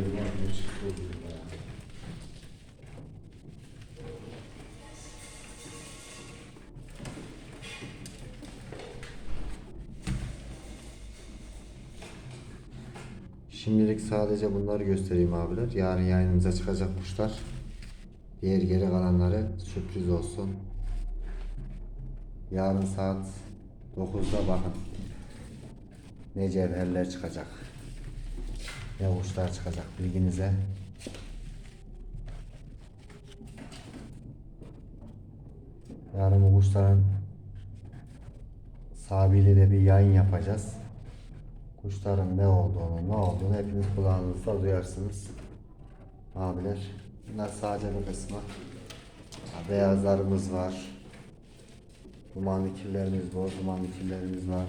yerine bir oluyor. Şimdilik sadece bunları göstereyim abiler. Yarın yayınımıza çıkacak kuşlar. Diğer geri kalanları sürpriz olsun. Yarın saat 9'da bakın. Ne cevherler çıkacak. Ne kuşlar çıkacak bilginize. Yarın bu kuşların sahibiyle de bir yayın yapacağız. Kuşların ne olduğunu, ne olduğunu hepiniz kulağınızda duyarsınız. Abiler. Bunlar sadece bir kısmı. Beyazlarımız var. Dumanlı kirlerimiz var. Dumanlı kirlerimiz var.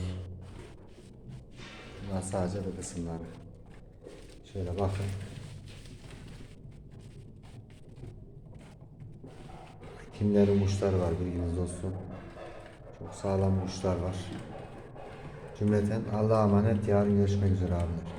Bunlar sadece bir kısımları. Şöyle bakın. Kimlerin kuşları var bilginiz olsun. Çok sağlam kuşlar var. Cümleten Allah'a emanet. Yarın görüşmek üzere abiler.